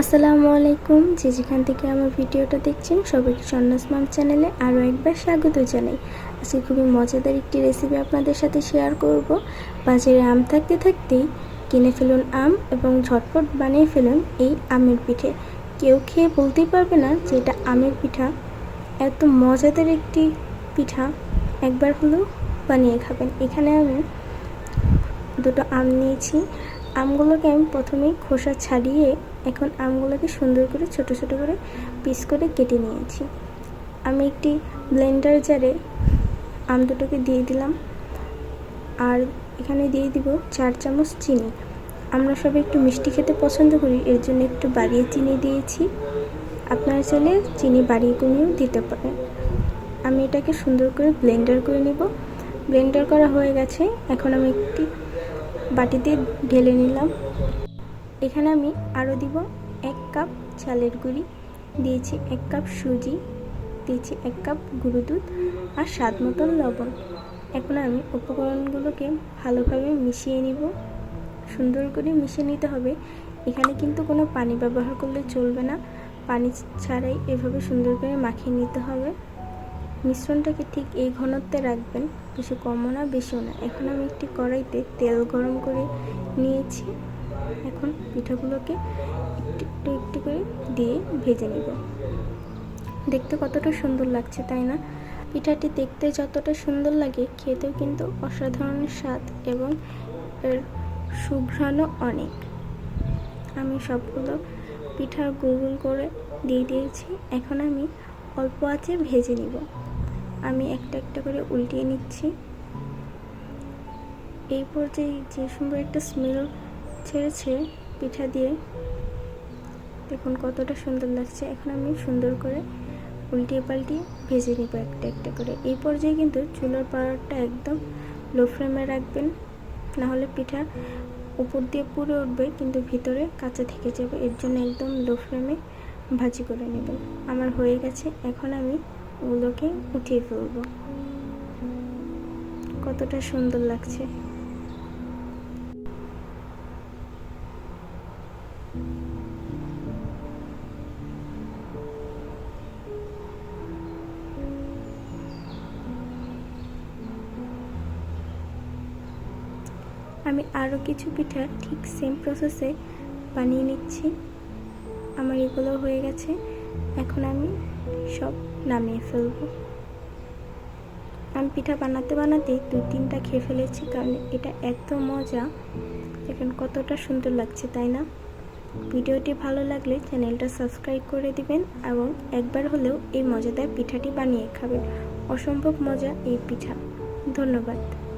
আসসালামু আলাইকুম। যে যেখান থেকে আমার ভিডিওটা দেখছেন, সবাইকে সন্ন্যাস মাম চ্যানেলে আরও একবার স্বাগত জানাই। আজকে খুবই মজাদার একটি রেসিপি আপনাদের সাথে শেয়ার করব। বাজারে আম থাকতে থাকতেই কিনে ফেলুন আম এবং ঝটপট বানিয়ে ফেলুন এই আমের পিঠে। কেউ খেয়ে বলতেই পারবে না যে এটা আমের পিঠা। এত মজাদার একটি পিঠা। একবার হলেও বানিয়ে খাবেন। এখানে আমি দুটো আম নিয়েছি। আমগুলোকে আমি প্রথমেই খোসা ছাড়িয়ে এখন আমগুলোকে সুন্দর করে, ছোট ছোট করে পিস করে কেটে নিয়েছি। আমি একটি ব্লেন্ডার জারে আম দুটোকে দিয়ে দিলাম। আর এখানে দিয়ে দিব চার চামচ চিনি। আমরা সবাই একটু মিষ্টি খেতে পছন্দ করি, এর জন্য একটু বাড়িয়ে চিনি দিয়েছি। আপনারা চাইলে চিনি বাড়িয়ে কমিয়েও দিতে পারেন। আমি এটাকে সুন্দর করে ব্লেন্ডার করে নিব। ব্লেন্ডার করা হয়ে গেছে। এখন আমি একটি বাটিতে ঢেলে নিলাম। এখানে আমি আরও দিব এক কাপ চালের গুঁড়ি, দিয়েছি এক কাপ সুজি, দিয়েছি এক কাপ গুঁড়ো দুধ আর স্বাদ মতন লবণ। এখন আমি উপকরণগুলোকে ভালোভাবে মিশিয়ে নিব। সুন্দর করে মিশিয়ে নিতে হবে। এখানে কিন্তু কোনো পানি ব্যবহার করলে চলবে না। পানি ছাড়াই এভাবে সুন্দর করে মাখিয়ে নিতে হবে। মিশ্রণটাকে ঠিক এই ঘনত্বে রাখবেন, বেশি কমও না, বেশিও না। এখন আমি একটি কড়াইতে তেল গরম করে নিয়েছি। এখন পিঠাগুলোকে একটু একটু একটু করে দিয়ে ভেজে নিব। দেখতে কতটা সুন্দর লাগছে, তাই না? পিঠাটি দেখতে যতটা সুন্দর লাগে, খেতেও কিন্তু অসাধারণ স্বাদ এবং এর সুঘ্রাণও অনেক। আমি সবগুলো পিঠা গোল করে দিয়ে দিয়েছি। এখন আমি অল্প আছে, ভেজে নিব। আমি একটা একটা করে উল্টিয়ে নিচ্ছি। এই পর্যায়ে যে সুন্দর একটা স্মেল ছেড়েছে পিঠা দিয়ে, দেখুন কতটা সুন্দর লাগছে। এখন আমি সুন্দর করে উল্টিয়ে পাল্টিয়ে ভেজে নিব একটা একটা করে। এই পর্যায়ে কিন্তু চুলার পাওয়ারটা একদম লো ফ্লেমে রাখবেন। নাহলে পিঠা উপর দিয়ে পুড়ে উঠবে, কিন্তু ভিতরে কাঁচা থেকে যাবে। এর জন্য একদম লো ফ্লেমে ভাজি করে নেবেন আমার হয়ে গেছে, এখন আমি ওগুলোকে উঠিয়ে ফেলব। কতটা সুন্দর লাগছে। আমি আরও কিছু পিঠা ঠিক সেম প্রসেসে বানিয়ে নিচ্ছি। আমার এগুলো হয়ে গেছে। এখন আমি সব নামিয়ে ফেলব। আমি পিঠা বানাতে বানাতেই দু তিনটা খেয়ে ফেলেছি, কারণ এটা এত মজা। এখন কতটা সুন্দর লাগছে, তাই না? ভিডিওটি ভালো লাগলে চ্যানেলটা সাবস্ক্রাইব করে দিবেন এবং একবার হলেও এই মজাদার পিঠাটি বানিয়ে খাবেন। অসম্ভব মজা এই পিঠা। ধন্যবাদ।